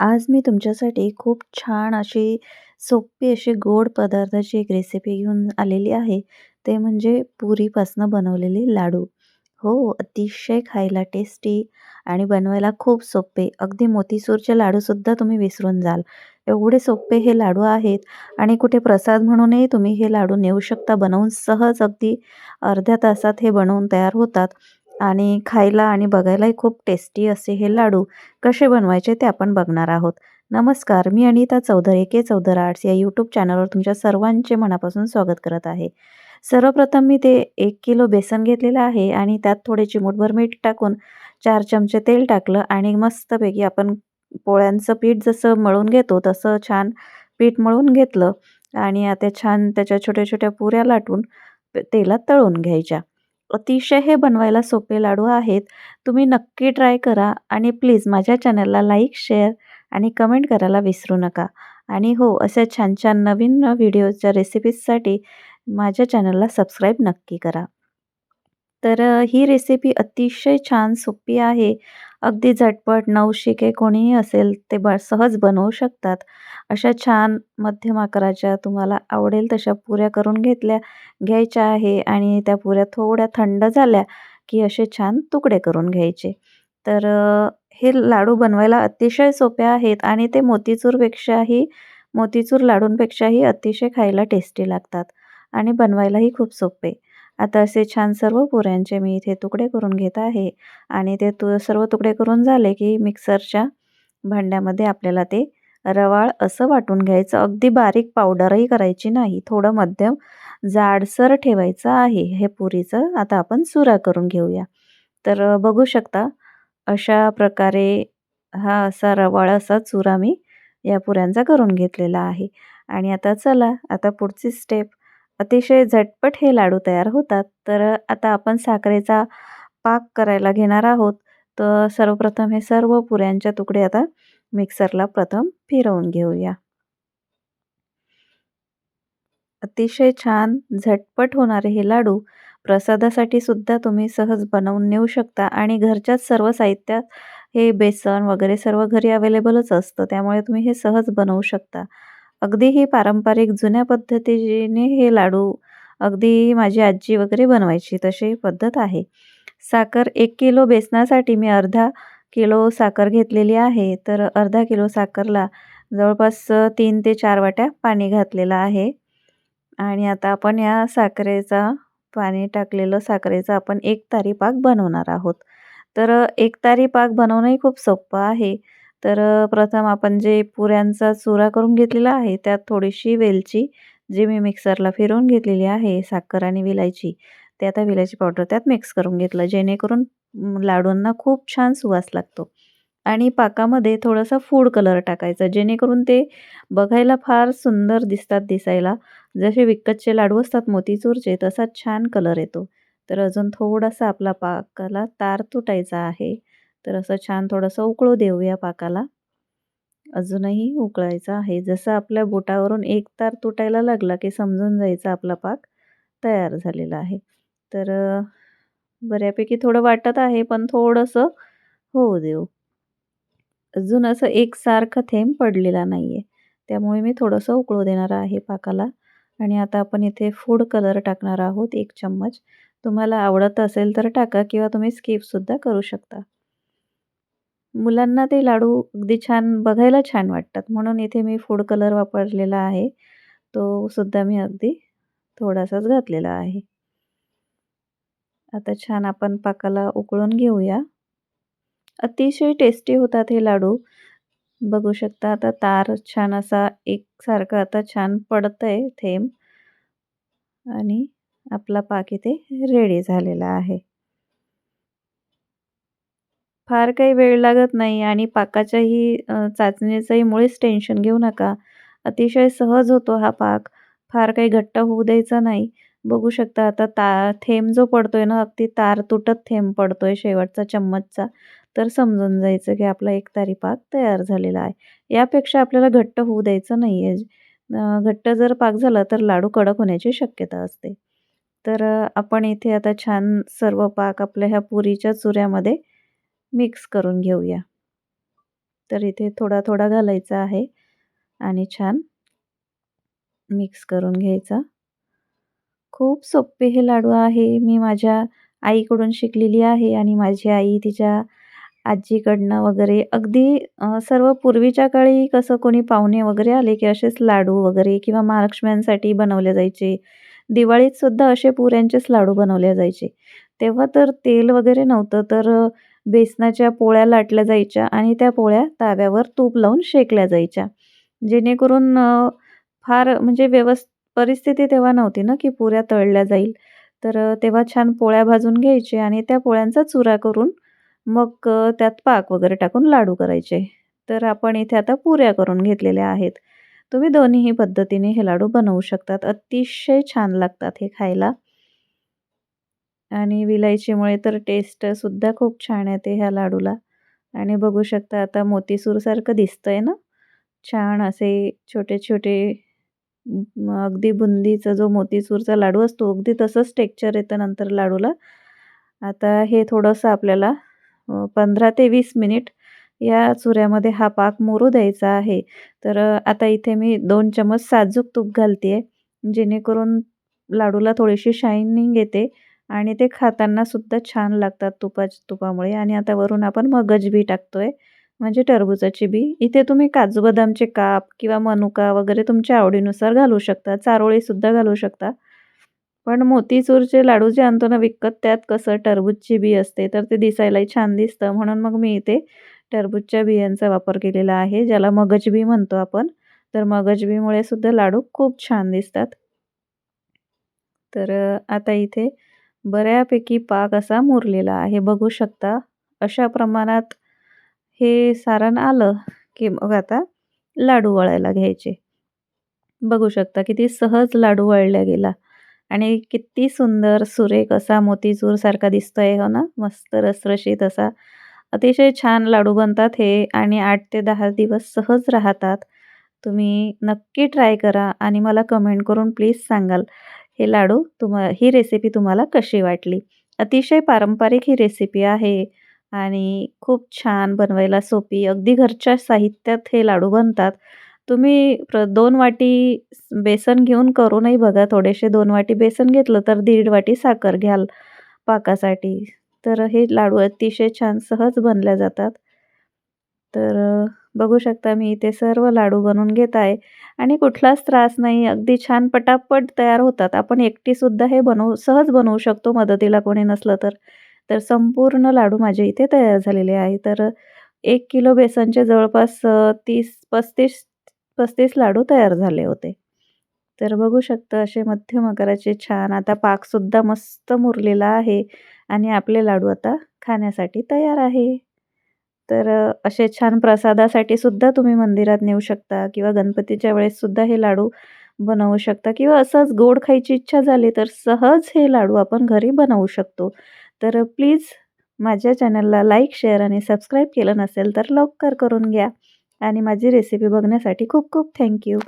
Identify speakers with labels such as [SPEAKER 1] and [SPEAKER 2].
[SPEAKER 1] आज मी तुमच्यासाठी खूप छान अशी सोपी अशी गोड पदार्थाची एक रेसिपी घेऊन आलेली आहे. ते म्हणजे पुरीपासनं बनवलेले लाडू. हो, अतिशय खायला टेस्टी आणि बनवायला खूप सोपे. अगदी मोतीसूरचे लाडूसुद्धा तुम्ही विसरून जाल. एवढे सोपे हे लाडू आहेत आणि कुठे प्रसाद म्हणूनही तुम्ही हे लाडू नेऊ शकता बनवून. सहज अगदी अर्ध्या तासात हे बनवून तयार होतात आणि खायला आणि बघायलाही खूप टेस्टी असे हे लाडू कसे बनवायचे ते आपण बघणार आहोत. नमस्कार, मी अनिता चौधरी के चौधर आर्ट्स या यूट्यूब चॅनलवर तुमच्या सर्वांचे मनापासून स्वागत करत आहे. सर्वप्रथम मी ते एक किलो बेसन घेतलेलं आहे आणि त्यात थोडे चिमूटभर मीठ टाकून चार चमचे तेल टाकलं आणि मस्तपैकी आपण पोळ्यांचं पीठ जसं मळून घेतो तसं छान पीठ मळून घेतलं आणि आता छान त्याच्या छोट्या-छोट्या पुऱ्या लाटून तेलात तळून घ्यायच्या. अतिशय हे बनवायला सोपे लाडू आहेत. तुम्ही नक्की ट्राय करा आणि प्लीज माझ्या चॅनलला लाईक, शेअर आणि कमेंट करायला विसरू नका. आणि हो, अशा छान-छान नवीन व्हिडिओच्या रेसिपीजसाठी माझ्या चॅनलला सबस्क्राईब नक्की करा. तर ही रेसिपी अतिशय छान सोपी आहे. अगदी झटपट नवशिके कोणीही असेल ते ब सहज बनवू शकतात. अशा छान मध्यम आकाराच्या तुम्हाला आवडेल तशा पुऱ्या करून घेतल्या घ्यायच्या आहे आणि त्या पुऱ्या थोड्या थंड झाल्या की असे छान तुकडे करून घ्यायचे. तर हे लाडू बनवायला अतिशय सोपे आहेत आणि ते मोतीचूरपेक्षाही मोतीचूर लाडूंपेक्षाही अतिशय खायला टेस्टी लागतात आणि बनवायलाही खूप सोपे. आता असे छान सर्व पुऱ्यांचे मी इथे तुकडे करून घेत आहे आणि ते तु सर्व तुकडे करून झाले की मिक्सरच्या भांड्यामध्ये आपल्याला ते रवाळ असं वाटून घ्यायचं. अगदी बारीक पावडरही करायची नाही. थोडं मध्यम जाडसर ठेवायचं आहे हे पुरीचं. आता आपण चुरा करून घेऊया. तर बघू शकता अशा प्रकारे हा असा रवाळ असा चुरा मी या पुऱ्यांचा करून घेतलेला आहे. आणि आता चला आता पुढची स्टेप अतिशय झटपट हे लाडू तयार होतात. तर आता आपण साखरेचा पाक करायला घेणार आहोत. तर सर्वप्रथम हे सर्व पुऱ्यांच्या तुकडे आता मिक्सरला प्रथम फिरवून घेऊया. अतिशय छान झटपट होणारे हे लाडू प्रसादासाठी सुद्धा तुम्ही सहज बनवून नेऊ शकता आणि घरच्याच सर्व साहित्यात हे बेसन वगैरे सर्व घरी अवेलेबलच असतं त्यामुळे तुम्ही हे सहज बनवू शकता. अगदी ही पारंपरिक जुन्या पद्धतीने हे लाडू अगदी माझी आजी वगैरे बनवायची तशी पद्धत आहे. साखर एक किलो बेसनासाठी मी अर्धा किलो साखर घेतलेली आहे. तर अर्धा किलो साखरला जवळपास तीन ते चार वाट्या पाणी घातलेलं आहे. आणि आता आपण या साखरेचा पाणी टाकलेलं साखरेचा आपण एक तारी पाक बनवणार आहोत. तर एक तारी पाक बनवणंही खूप सोपं आहे. तर प्रथम आपण जे पुऱ्यांचा चुरा करून घेतलेला आहे त्यात थोडीशी वेलची जी मी मिक्सरला फिरवून घेतलेली आहे साखर आणि विलायची ते आता विलायची पावडर त्यात मिक्स करून घेतलं जेणेकरून लाडूंना खूप छान सुवास लागतो. आणि पाकामध्ये थोडासा फूड कलर टाकायचा जेणेकरून ते बघायला फार सुंदर दिसतात दिसायला. जसे विकतचे लाडू असतात मोतीचूरचे तसा छान कलर येतो. तर अजून थोडासा आपला पाकाला तार तुटायचा आहे. तर असं छान थोडंसं उकळू देऊया पाकाला. अजूनही उकळायचं आहे. जसं आपल्या बोटावरून एक तार तुटायला लागला की समजून जायचा आपला पाक तयार झालेला आहे. तर बऱ्यापैकी थोडं वाटत आहे पण थोडंसं होऊ देऊ. अजून असं एकसारखं थेंब पडलेला नाही आहे. त्यामुळे मी थोडंसं उकळू देणार आहे पाकाला. आणि आता आपण इथे फूड कलर टाकणार आहोत एक चम्मच. तुम्हाला आवडत असेल तर टाका किंवा तुम्ही स्किपसुद्धा करू शकता. मुलांना ते लाडू अगदी छान बघायला छान वाटतात म्हणून इथे मी फूड कलर वापरलेला आहे. तो सुद्धा मी अगदी थोडासाच घातलेला आहे. आता छान आपण पाकाला उकळून घेऊया. अतिशय टेस्टी होतात हे लाडू. बघू शकता आता तार छान असा एकसारखा आता छान पडतंय थेंब आणि आपला पाक इथे रेडी झालेला आहे. फार काही वेळ लागत नाही आणि पाकाच्याही चाचणीचंही मुळीच टेन्शन घेऊ नका. अतिशय सहज होतो हा पाक. फार काही घट्ट होऊ द्यायचा नाही. बघू शकता आता ता थेंब जो पडतोय ना अगदी तार तुटत थेंब पडतोय शेवटचा चम्मचचा. तर समजून जायचं की आपला एकतारी पाक तयार झालेला आहे. यापेक्षा आपल्याला घट्ट होऊ द्यायचं नाही आहे. घट्ट जर पाक झाला तर लाडू कडक होण्याची शक्यता असते. तर आपण इथे आता छान सर्व पाक आपल्या ह्या पुरीच्या चुऱ्यामध्ये मिक्स करून घेऊया. तर इथे थोडा थोडा घालायचा आहे आणि छान मिक्स करून घ्यायचा. खूप सोपे हे लाडू आहे. मी माझ्या आईकडून शिकलेली आहे आणि माझी आई तिच्या आजीकडनं वगैरे अगदी सर्व पूर्वीच्या काळी कसं कोणी पाहुणे वगैरे आले की असेच लाडू वगैरे किंवा महालक्ष्म्यांसाठी बनवले जायचे. दिवाळीत सुद्धा असे पुऱ्यांचेच लाडू बनवले जायचे. तेव्हा तर तेल वगैरे नव्हतं. तर बेसनाच्या पोळ्या लाटल्या जायच्या आणि त्या पोळ्या ताव्यावर तूप लावून शेकल्या जायच्या. जेणेकरून फार म्हणजे व्यवस् परिस्थिती तेव्हा नव्हती ना की पुऱ्या तळल्या जाईल. तर तेव्हा छान पोळ्या भाजून घ्यायचे आणि त्या पोळ्यांचा चुरा करून मग त्यात पाक वगैरे टाकून लाडू करायचे. तर आपण इथे आता पुऱ्या करून घेतलेल्या आहेत. तुम्ही दोन्हीही पद्धतीने हे लाडू बनवू शकतात. अतिशय छान लागतात हे खायला. आणि विलायचीमुळे तर टेस्टसुद्धा खूप छान येते ह्या लाडूला. आणि बघू शकता आता मोतीसूरसारखं दिसतं आहे ना? छान असे छोटे छोटे अगदी बुंदीचा जो मोतीसूरचा लाडू असतो अगदी तसंच टेक्चर येतं नंतर लाडूला. आता हे थोडंसं आपल्याला पंधरा ते वीस मिनिट या चुऱ्यामध्ये हा पाक मोरू द्यायचा आहे. तर आता इथे मी दोन चमच साजूक तूप घालते आहे जेणेकरून लाडूला थोडीशी शायनिंग येते. आणि ते खाताना सुद्धा छान लागतात तुपाच्या तुपामुळे. आणि आता वरून आपण मगज बी टाकतोय म्हणजे टरबूजाची बी. इथे तुम्ही काजू बदामचे काप किंवा मनुका वगैरे तुमच्या आवडीनुसार घालू शकता. चारोळीसुद्धा घालू शकता. पण मोतीचूरचे लाडू जे आणतो ना विकत त्यात कसं टरबूजची बी असते तर ते दिसायलाही छान दिसतं. म्हणून मग मी इथे टरबूजच्या बियांचा वापर केलेला आहे ज्याला मगजबी म्हणतो आपण. तर मगजबीमुळे सुद्धा लाडू खूप छान दिसतात. तर आता इथे बऱ्यापैकी पाक असा मुरलेला आहे. बघू शकता अशा प्रमाणात हे सारण आलं की मग आता लाडू वळायला घ्यायचे. बघू शकता किती सहज लाडू वळल्या गेला आणि किती सुंदर सुरेख असा मोतीचूरसारखा दिसतोय हो ना? मस्त रसरशीत असा. अतिशय छान लाडू बनतात हे आणि आठ ते दहा दिवस सहज राहतात. तुम्ही नक्की ट्राय करा आणि मला कमेंट करून प्लीज सांगाल. हे लाडू तुम्हा ही रेसिपी तुम्हाला कशी वाटली? अतिशय पारंपरिक ही रेसिपी आहे आणि खूप छान बनवायला सोपी अगदी घरच्या साहित्यात हे लाडू बनतात. तुम्ही प्र दोन वाटी बेसन घेऊन करूनही बघा थोडेसे दोन वाटी बेसन घेतलं तर दीड वाटी साखर घ्याल पाकासाठी. तर हे लाडू अतिशय छान सहज बनल्या जातात. तर बघू शकता मी इथे सर्व लाडू बनवून घेत आहे आणि कुठलाच त्रास नाही. अगदी छान पटापट तयार होतात. आपण एकटीसुद्धा हे बनवू सहज बनवू शकतो मदतीला कोणी नसलं तर. तर संपूर्ण लाडू माझे इथे तयार झालेले आहे. तर एक किलो बेसनचे जवळपास तीस पस्तीस पस्तीस लाडू तयार झाले होते. तर बघू शकता असे मध्यम आकाराचे छान आता पाकसुद्धा मस्त मुरलेला आहे आणि आपले लाडू आता खाण्यासाठी तयार आहे. तर असे छान प्रसादासाठी सुद्धा तुम्ही मंदिरात नेऊ शकता किंवा गणपतीच्या वेळेससुद्धा हे लाडू बनवू शकता किंवा असंच गोड खायची इच्छा झाली तर सहज हे लाडू आपण घरी बनवू शकतो. तर प्लीज माझ्या चॅनलला लाईक शेअर आणि सबस्क्राईब केलं नसेल तर लवकर करून घ्या. आणि माझी रेसिपी बघण्यासाठी खूप खूप थँक्यू